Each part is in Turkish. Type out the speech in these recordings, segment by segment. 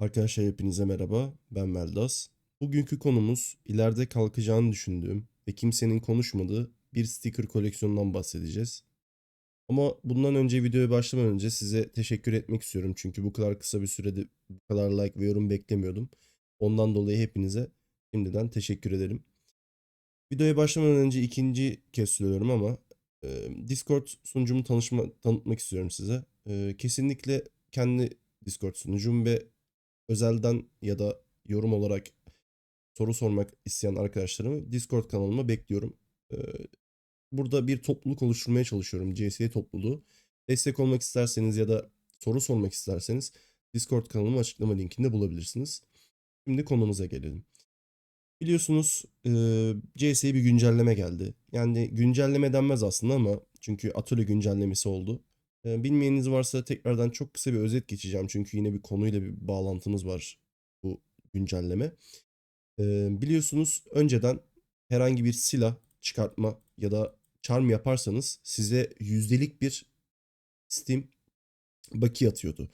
Arkadaşlar hepinize merhaba. Ben Meldas. Bugünkü konumuz ileride kalkacağını düşündüğüm ve kimsenin konuşmadığı bir sticker koleksiyonundan bahsedeceğiz. Ama bundan önce videoya başlamadan önce size teşekkür etmek istiyorum. Çünkü bu kadar kısa bir sürede bu kadar like ve yorum beklemiyordum. Ondan dolayı hepinize şimdiden teşekkür ederim. Videoya başlamadan önce ikinci kez söylüyorum ama e, Discord sunucumu tanışma, tanıtmak istiyorum size. E, kesinlikle kendi Discord sunucum ve özelden ya da yorum olarak soru sormak isteyen arkadaşlarımı Discord kanalıma bekliyorum. Ee, Burada bir topluluk oluşturmaya çalışıyorum. CSE topluluğu. Destek olmak isterseniz ya da soru sormak isterseniz Discord kanalımı açıklama linkinde bulabilirsiniz. Şimdi konumuza gelelim. Biliyorsunuz e, bir güncelleme geldi. Yani güncelleme denmez aslında ama çünkü atölye güncellemesi oldu. Bilmeyeniniz varsa tekrardan çok kısa bir özet geçeceğim. Çünkü yine bir konuyla bir bağlantımız var bu güncelleme. Biliyorsunuz önceden herhangi bir silah çıkartma ya da charm yaparsanız size yüzdelik bir Steam bakiye atıyordu.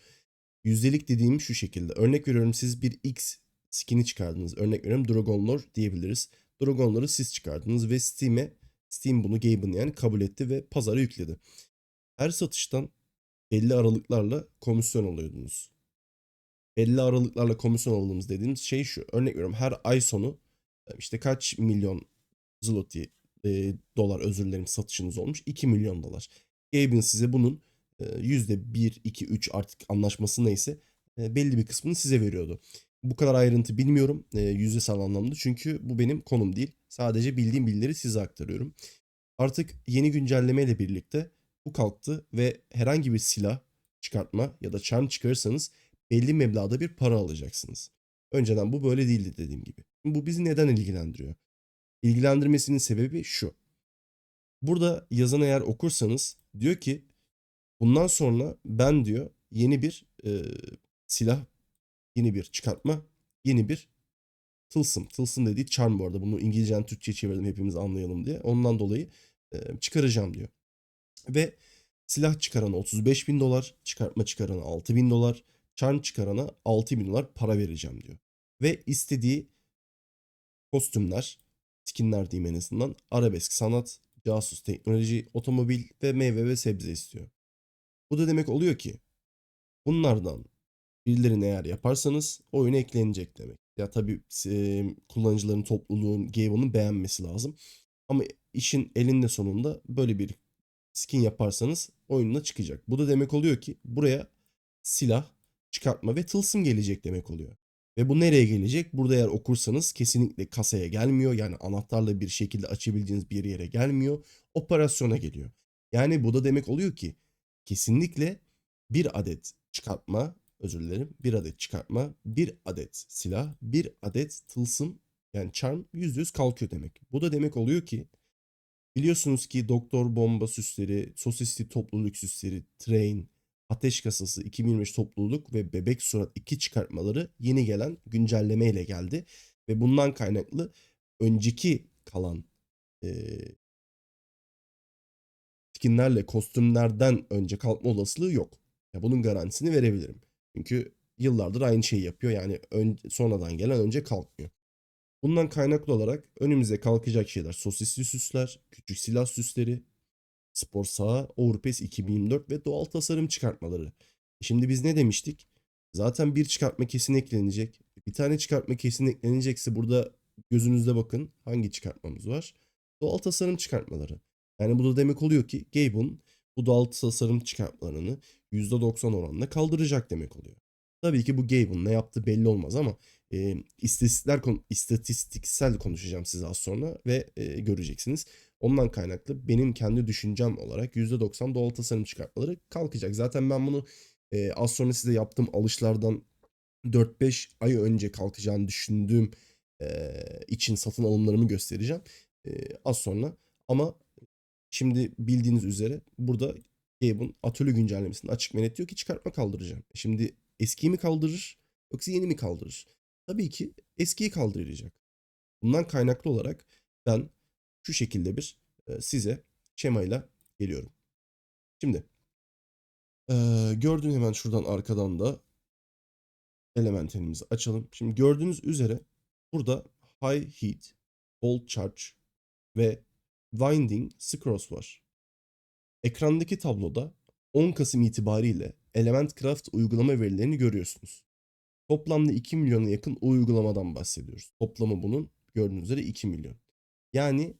Yüzdelik dediğim şu şekilde. Örnek veriyorum siz bir X skin'i çıkardınız. Örnek veriyorum Dragon Lore diyebiliriz. Dragon Lore'u siz çıkardınız ve Steam'e Steam bunu Gabe'ın yani kabul etti ve pazara yükledi. Her satıştan belli aralıklarla komisyon alıyordunuz. Belli aralıklarla komisyon aldığımız dediğimiz şey şu. Örnek veriyorum her ay sonu işte kaç milyon zloty e, dolar özür dilerim satışınız olmuş. 2 milyon dolar. Gabe'in size bunun e, %1, 2, 3 artık anlaşması neyse e, belli bir kısmını size veriyordu. Bu kadar ayrıntı bilmiyorum e, yüzdesel anlamda çünkü bu benim konum değil. Sadece bildiğim bilgileri size aktarıyorum. Artık yeni güncellemeyle birlikte bu kalktı ve herhangi bir silah çıkartma ya da charm çıkarırsanız belli meblağda bir para alacaksınız. Önceden bu böyle değildi dediğim gibi. Bu bizi neden ilgilendiriyor? İlgilendirmesinin sebebi şu. Burada yazan eğer okursanız diyor ki bundan sonra ben diyor yeni bir e, silah, yeni bir çıkartma, yeni bir tılsım. Tılsım dediği charm bu arada. Bunu İngilizceden Türkçe'ye çevirdim hepimiz anlayalım diye. Ondan dolayı e, çıkaracağım diyor. Ve silah çıkarana 35 bin dolar, çıkartma çıkarana 6 bin dolar, charm çıkarana 6 bin dolar para vereceğim diyor. Ve istediği kostümler, skinler diyeyim en azından arabesk sanat, casus teknoloji, otomobil ve meyve ve sebze istiyor. Bu da demek oluyor ki bunlardan birilerini eğer yaparsanız oyuna eklenecek demek. Ya tabii e, kullanıcıların topluluğun Gabe'ını beğenmesi lazım. Ama işin elinde sonunda böyle bir skin yaparsanız oyununa çıkacak. Bu da demek oluyor ki buraya silah, çıkartma ve tılsım gelecek demek oluyor. Ve bu nereye gelecek? Burada eğer okursanız kesinlikle kasaya gelmiyor. Yani anahtarla bir şekilde açabildiğiniz bir yere gelmiyor. Operasyona geliyor. Yani bu da demek oluyor ki kesinlikle bir adet çıkartma, özür dilerim, bir adet çıkartma, bir adet silah, bir adet tılsım yani charm %100 kalkıyor demek. Bu da demek oluyor ki biliyorsunuz ki doktor bomba süsleri, sosisli topluluk süsleri, train, Ateş Kasası 2023 topluluk ve Bebek Surat 2 çıkartmaları yeni gelen güncelleme ile geldi. Ve bundan kaynaklı önceki kalan e, skinlerle kostümlerden önce kalkma olasılığı yok. Ya bunun garantisini verebilirim. Çünkü yıllardır aynı şeyi yapıyor. Yani ön, sonradan gelen önce kalkmıyor. Bundan kaynaklı olarak önümüze kalkacak şeyler sosisli süsler, küçük silah süsleri, spor saha, Overpass 2024 ve doğal tasarım çıkartmaları. Şimdi biz ne demiştik? Zaten bir çıkartma kesin eklenecek. Bir tane çıkartma kesin eklenecekse burada gözünüzde bakın hangi çıkartmamız var? Doğal tasarım çıkartmaları. Yani bu da demek oluyor ki Gabe'ın bu doğal tasarım çıkartmalarını %90 oranla kaldıracak demek oluyor. Tabii ki bu Gabe'ın ne yaptığı belli olmaz ama e, istatistikler istatistiksel konuşacağım size az sonra ve e, göreceksiniz. Ondan kaynaklı benim kendi düşüncem olarak %90 doğal tasarım çıkartmaları kalkacak. Zaten ben bunu e, az sonra size yaptığım alışlardan 4-5 ay önce kalkacağını düşündüğüm e, için satın alımlarımı göstereceğim. E, az sonra ama şimdi bildiğiniz üzere burada Gabe'ın atölye güncellemesinde açık ve net diyor ki çıkartma kaldıracağım. Şimdi eskiyi mi kaldırır yoksa yeni mi kaldırır? Tabii ki eskiyi kaldıracak. Bundan kaynaklı olarak ben şu şekilde bir e, size şemayla geliyorum. Şimdi e, gördüğün hemen şuradan arkadan da elementalimizi açalım. Şimdi gördüğünüz üzere burada High Heat, Bolt Charge ve Winding Scrolls var. Ekrandaki tabloda 10 Kasım itibariyle Element Craft uygulama verilerini görüyorsunuz. Toplamda 2 milyona yakın uygulamadan bahsediyoruz. Toplamı bunun gördüğünüz üzere 2 milyon. Yani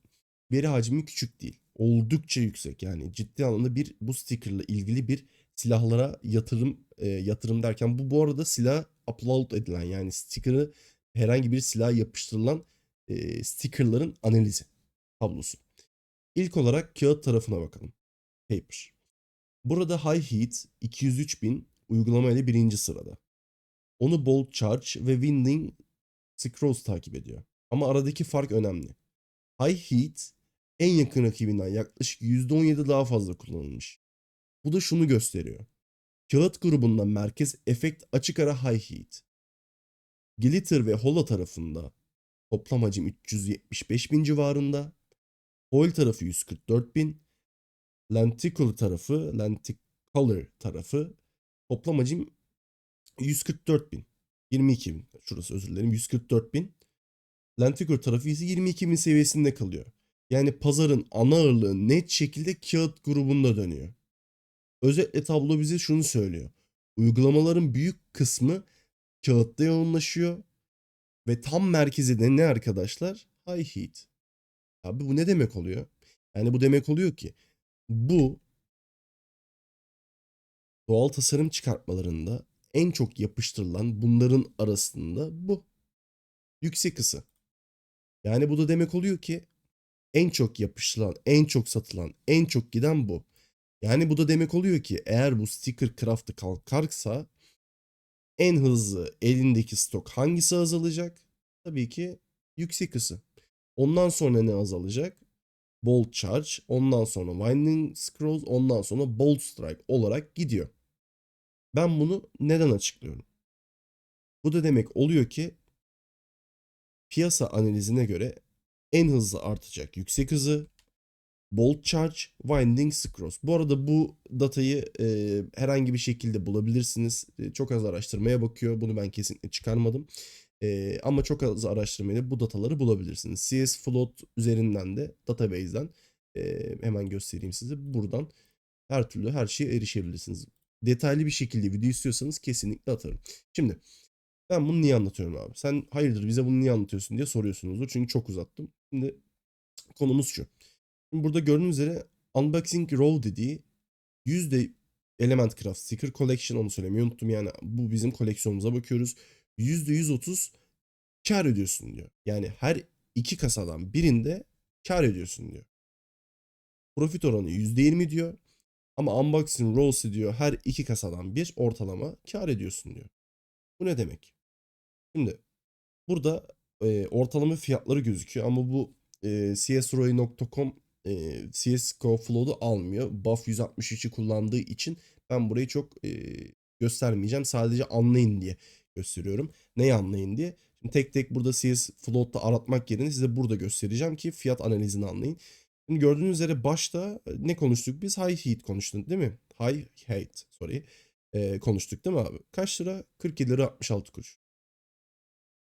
veri hacmi küçük değil. Oldukça yüksek. Yani ciddi anlamda bir bu stickerla ilgili bir silahlara yatırım e, yatırım derken bu bu arada silah upload edilen yani sticker'ı herhangi bir silah yapıştırılan e, stickerların analizi tablosu. İlk olarak kağıt tarafına bakalım. Paper. Burada High Heat 203.000 uygulama ile birinci sırada. Onu Bolt Charge ve Winding Scrolls takip ediyor. Ama aradaki fark önemli. High Heat en yakın rakibinden yaklaşık %17 daha fazla kullanılmış. Bu da şunu gösteriyor. Kağıt grubunda merkez efekt açık ara High Heat. Glitter ve Hola tarafında toplam hacim 375 bin civarında. Foil tarafı 144 bin. Lenticular tarafı, Lenticolor tarafı toplam hacim 144 bin. 22 bin. Şurası özür dilerim. 144 bin. Lenticular tarafı ise 22 bin seviyesinde kalıyor. Yani pazarın ana ağırlığı net şekilde kağıt grubunda dönüyor. Özetle tablo bize şunu söylüyor. Uygulamaların büyük kısmı kağıtta yoğunlaşıyor ve tam merkezi de ne arkadaşlar? High heat. Abi bu ne demek oluyor? Yani bu demek oluyor ki bu doğal tasarım çıkartmalarında en çok yapıştırılan bunların arasında bu. Yüksek ısı. Yani bu da demek oluyor ki en çok yapıştırılan, en çok satılan, en çok giden bu. Yani bu da demek oluyor ki eğer bu sticker craft'ı kalkarsa en hızlı elindeki stok hangisi azalacak? Tabii ki yüksek ısı. Ondan sonra ne azalacak? Bolt Charge, ondan sonra Winding Scrolls, ondan sonra Bolt Strike olarak gidiyor. Ben bunu neden açıklıyorum? Bu da demek oluyor ki piyasa analizine göre en hızlı artacak yüksek hızı, Bolt Charge, Winding Scrolls. Bu arada bu datayı e, herhangi bir şekilde bulabilirsiniz. E, çok az araştırmaya bakıyor. Bunu ben kesinlikle çıkarmadım. E, ama çok az araştırmayla bu dataları bulabilirsiniz. CS Float üzerinden de database'den e, hemen göstereyim size. Buradan her türlü her şeye erişebilirsiniz. Detaylı bir şekilde video istiyorsanız kesinlikle atarım. Şimdi ben bunu niye anlatıyorum abi? Sen hayırdır bize bunu niye anlatıyorsun diye soruyorsunuzdur. Çünkü çok uzattım. Şimdi konumuz şu. Şimdi burada gördüğünüz üzere Unboxing Row dediği yüzde Element Craft Sticker Collection onu söylemeyi unuttum. Yani bu bizim koleksiyonumuza bakıyoruz. %130 kar ediyorsun diyor. Yani her iki kasadan birinde kar ediyorsun diyor. Profit oranı %20 diyor. Ama Unboxing Rows'ı diyor her iki kasadan bir ortalama kar ediyorsun diyor. Bu ne demek? Şimdi burada e, ortalama fiyatları gözüküyor ama bu e, csroy.com e, CSGO Flow'u almıyor. Buff 163'ü kullandığı için ben burayı çok e, göstermeyeceğim. Sadece anlayın diye gösteriyorum. Neyi anlayın diye. Şimdi tek tek burada CS Float'ta aratmak yerine size burada göstereceğim ki fiyat analizini anlayın. Şimdi gördüğünüz üzere başta ne konuştuk biz? High Heat konuştuk değil mi? High Heat sorry. E, konuştuk değil mi abi? Kaç lira? 47 lira 66 kuruş.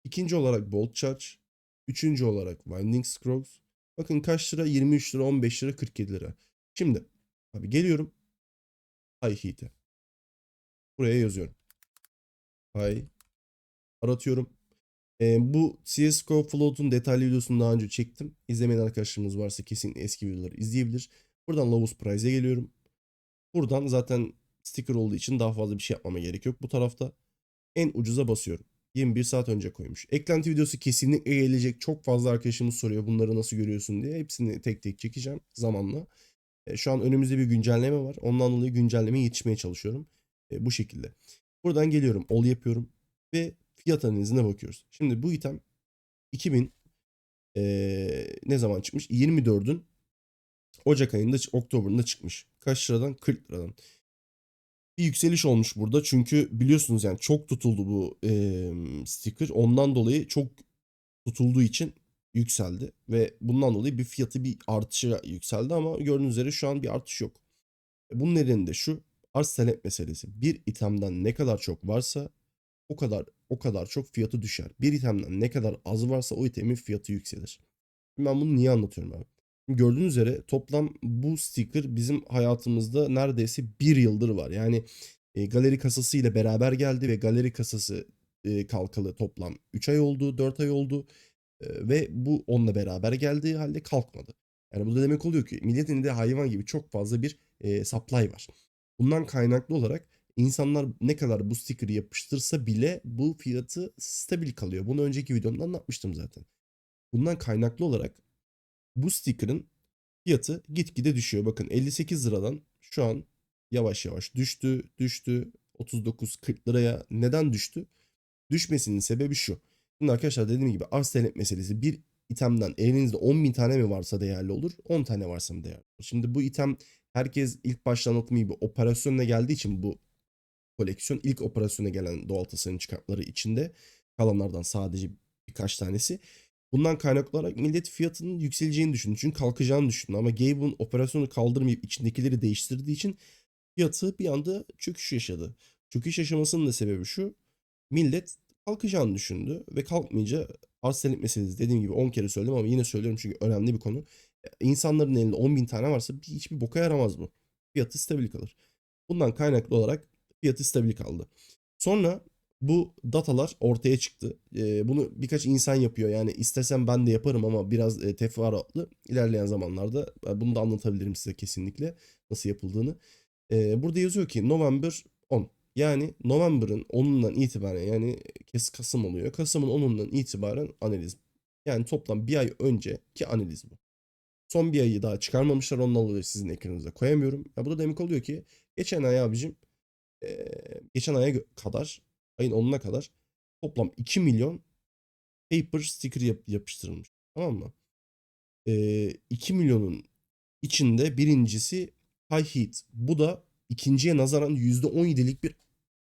İkinci olarak Bolt Charge. Üçüncü olarak Winding Scrolls. Bakın kaç lira? 23 lira, 15 lira, 47 lira. Şimdi abi geliyorum. High Heat'e. Buraya yazıyorum. High. Aratıyorum. Ee, bu CSGO Float'un detaylı videosunu daha önce çektim. İzlemeyen arkadaşlarımız varsa kesin eski videoları izleyebilir. Buradan lowest price'e geliyorum. Buradan zaten sticker olduğu için daha fazla bir şey yapmama gerek yok. Bu tarafta en ucuza basıyorum. 21 saat önce koymuş. Eklenti videosu kesinlikle gelecek. Çok fazla arkadaşımız soruyor bunları nasıl görüyorsun diye. Hepsini tek tek çekeceğim zamanla. E, şu an önümüzde bir güncelleme var. Ondan dolayı güncellemeye yetişmeye çalışıyorum. E, bu şekilde. Buradan geliyorum. Ol yapıyorum. Ve fiyat analizine bakıyoruz. Şimdi bu item 2000 e, ne zaman çıkmış? 24'ün Ocak ayında, Oktober'ında çıkmış. Kaç liradan? 40 liradan bir yükseliş olmuş burada. Çünkü biliyorsunuz yani çok tutuldu bu e, sticker. Ondan dolayı çok tutulduğu için yükseldi. Ve bundan dolayı bir fiyatı bir artışa yükseldi ama gördüğünüz üzere şu an bir artış yok. Bunun nedeni de şu arz talep meselesi. Bir itemden ne kadar çok varsa o kadar o kadar çok fiyatı düşer. Bir itemden ne kadar az varsa o itemin fiyatı yükselir. Ben bunu niye anlatıyorum abi? Gördüğünüz üzere toplam bu sticker bizim hayatımızda neredeyse bir yıldır var. Yani e, galeri kasası ile beraber geldi ve galeri kasası e, kalkalı toplam 3 ay oldu, 4 ay oldu E, ve bu onunla beraber geldiği halde kalkmadı. Yani bu da demek oluyor ki milletin de hayvan gibi çok fazla bir e, supply var. Bundan kaynaklı olarak insanlar ne kadar bu sticker'ı yapıştırsa bile bu fiyatı stabil kalıyor. Bunu önceki videomda anlatmıştım zaten. Bundan kaynaklı olarak bu sticker'ın fiyatı gitgide düşüyor. Bakın 58 liradan şu an yavaş yavaş düştü, düştü. 39-40 liraya neden düştü? Düşmesinin sebebi şu. Şimdi arkadaşlar dediğim gibi arz talep meselesi. Bir itemden elinizde 10 bin tane mi varsa değerli olur, 10 tane varsa mı değerli olur? Şimdi bu item herkes ilk başta anlattığım gibi operasyonla geldiği için bu koleksiyon ilk operasyona gelen doğal tasarım çıkartmaları içinde kalanlardan sadece birkaç tanesi. Bundan kaynaklı olarak millet fiyatının yükseleceğini düşündü. Çünkü kalkacağını düşündü. Ama Gabe'ın operasyonu kaldırmayıp içindekileri değiştirdiği için fiyatı bir anda çöküş yaşadı. Çöküş yaşamasının da sebebi şu. Millet kalkacağını düşündü ve kalkmayınca talep meselesi dediğim gibi 10 kere söyledim ama yine söylüyorum çünkü önemli bir konu. İnsanların elinde 10 bin tane varsa bir- hiçbir boka yaramaz bu. Fiyatı stabil kalır. Bundan kaynaklı olarak fiyatı stabil kaldı. Sonra bu datalar ortaya çıktı. Ee, bunu birkaç insan yapıyor. Yani istesem ben de yaparım ama biraz e, teferruatlı. İlerleyen zamanlarda e, bunu da anlatabilirim size kesinlikle nasıl yapıldığını. Ee, burada yazıyor ki November 10. Yani November'ın 10'undan itibaren yani kes Kasım oluyor. Kasım'ın 10'undan itibaren analiz. Yani toplam bir ay önceki analiz bu. Son bir ayı daha çıkarmamışlar. Ondan dolayı sizin ekranınıza koyamıyorum. Ya bu da demek oluyor ki geçen ay abicim eee, geçen aya kadar ayın 10'una kadar toplam 2 milyon paper sticker yap- yapıştırılmış. Tamam mı? Eee 2 milyonun içinde birincisi High Heat. Bu da ikinciye nazaran %17'lik bir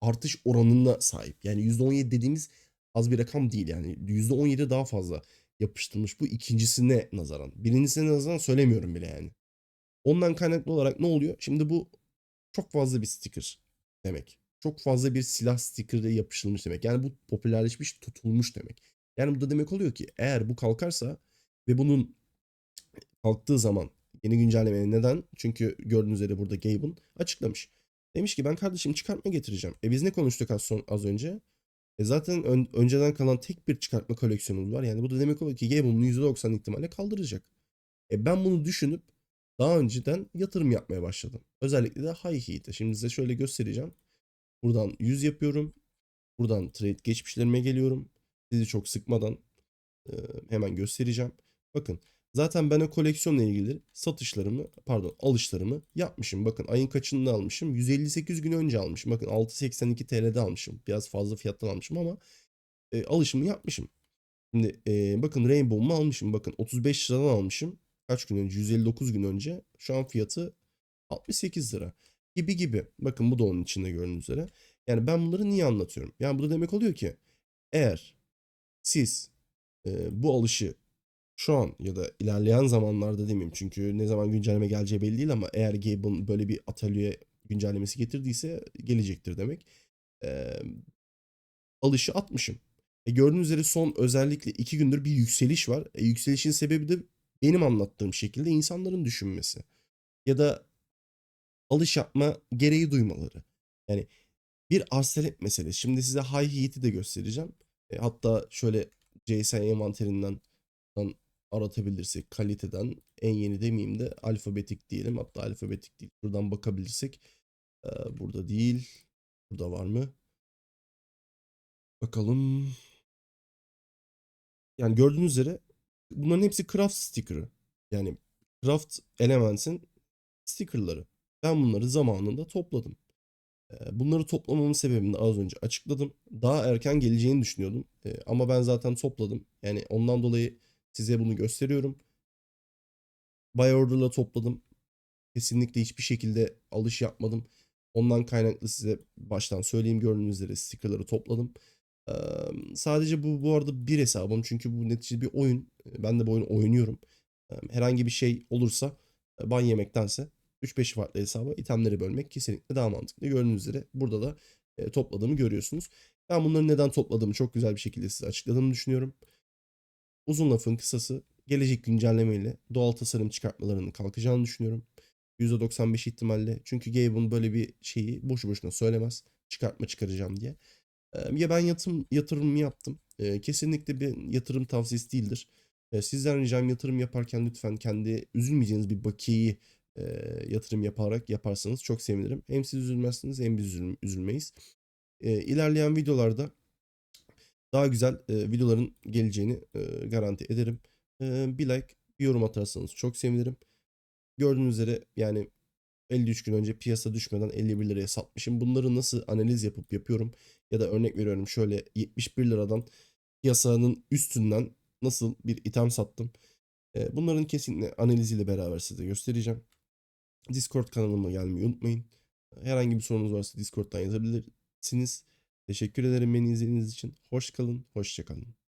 artış oranına sahip. Yani %17 dediğimiz az bir rakam değil. Yani %17 daha fazla yapıştırmış bu ikincisine nazaran. Birincisine nazaran söylemiyorum bile yani. Ondan kaynaklı olarak ne oluyor? Şimdi bu çok fazla bir sticker demek. Çok fazla bir silah sticker'ı yapıştırılmış demek. Yani bu popülerleşmiş, tutulmuş demek. Yani bu da demek oluyor ki eğer bu kalkarsa ve bunun kalktığı zaman yeni güncellemeye neden? Çünkü gördüğünüz üzere burada Gabe'ın açıklamış. Demiş ki ben kardeşim çıkartma getireceğim. E biz ne konuştuk az, son, az önce? E zaten ön- önceden kalan tek bir çıkartma koleksiyonumuz var. Yani bu da demek oluyor ki Gabe'ın %90 ihtimalle kaldıracak. E ben bunu düşünüp daha önceden yatırım yapmaya başladım. Özellikle de High Heat'e. Şimdi size şöyle göstereceğim. Buradan 100 yapıyorum. Buradan trade geçmişlerime geliyorum. Sizi çok sıkmadan e, hemen göstereceğim. Bakın zaten ben o koleksiyonla ilgili satışlarımı pardon alışlarımı yapmışım. Bakın ayın kaçında almışım? 158 gün önce almışım. Bakın 6.82 TL'de almışım. Biraz fazla fiyattan almışım ama e, alışımı yapmışım. Şimdi e, bakın Rainbow'umu almışım. Bakın 35 liradan almışım. Kaç gün önce? 159 gün önce. Şu an fiyatı 68 lira. Gibi gibi. Bakın bu da onun içinde gördüğünüz üzere. Yani ben bunları niye anlatıyorum? Yani bu da demek oluyor ki eğer siz e, bu alışı şu an ya da ilerleyen zamanlarda demeyeyim çünkü ne zaman güncelleme geleceği belli değil ama eğer Gabe'ın böyle bir atölye güncellemesi getirdiyse gelecektir demek. E, alışı atmışım. E gördüğünüz üzere son özellikle iki gündür bir yükseliş var. E yükselişin sebebi de benim anlattığım şekilde insanların düşünmesi. Ya da alış yapma gereği duymaları. Yani bir talep meselesi. Şimdi size High Heat'i de göstereceğim. E, hatta şöyle JSON envanterinden aratabilirsek kaliteden en yeni demeyeyim de alfabetik diyelim. Hatta alfabetik değil. Buradan bakabilirsek e, burada değil. Burada var mı? Bakalım. Yani gördüğünüz üzere bunların hepsi craft sticker'ı. Yani craft elements'in sticker'ları. Ben bunları zamanında topladım. Ee, Bunları toplamamın sebebini az önce açıkladım. Daha erken geleceğini düşünüyordum. Ee, Ama ben zaten topladım. Yani ondan dolayı size bunu gösteriyorum. Buy order'la topladım. Kesinlikle hiçbir şekilde alış yapmadım. Ondan kaynaklı size baştan söyleyeyim gördüğünüz üzere sticker'ları topladım. Sadece bu bu arada bir hesabım çünkü bu neticede bir oyun. Ben de bu oyunu oynuyorum. Herhangi bir şey olursa ban yemektense 3-5 farklı hesaba itemleri bölmek kesinlikle daha mantıklı. Gördüğünüz üzere burada da topladığımı görüyorsunuz. Ben bunları neden topladığımı çok güzel bir şekilde size açıkladığımı düşünüyorum. Uzun lafın kısası gelecek güncellemeyle doğal tasarım çıkartmalarının kalkacağını düşünüyorum. %95 ihtimalle. Çünkü Gabe'ın böyle bir şeyi boşu boşuna söylemez. Çıkartma çıkaracağım diye. Ya ben yatırım, yatırım yaptım. Kesinlikle bir yatırım tavsiyesi değildir. Sizden ricam yatırım yaparken lütfen kendi üzülmeyeceğiniz bir bakiyeyi e, yatırım yaparak yaparsanız çok sevinirim. Hem siz üzülmezsiniz hem biz üzül- üzülmeyiz. İlerleyen videolarda daha güzel e, videoların geleceğini e, garanti ederim. E, bir like, bir yorum atarsanız çok sevinirim. Gördüğünüz üzere yani 53 gün önce piyasa düşmeden 51 liraya satmışım. Bunları nasıl analiz yapıp yapıyorum ya da örnek veriyorum şöyle 71 liradan piyasanın üstünden nasıl bir item sattım. Bunların kesinlikle analiziyle beraber size göstereceğim. Discord kanalıma gelmeyi unutmayın. Herhangi bir sorunuz varsa Discord'dan yazabilirsiniz. Teşekkür ederim beni izlediğiniz için. Hoş kalın, hoşça kalın.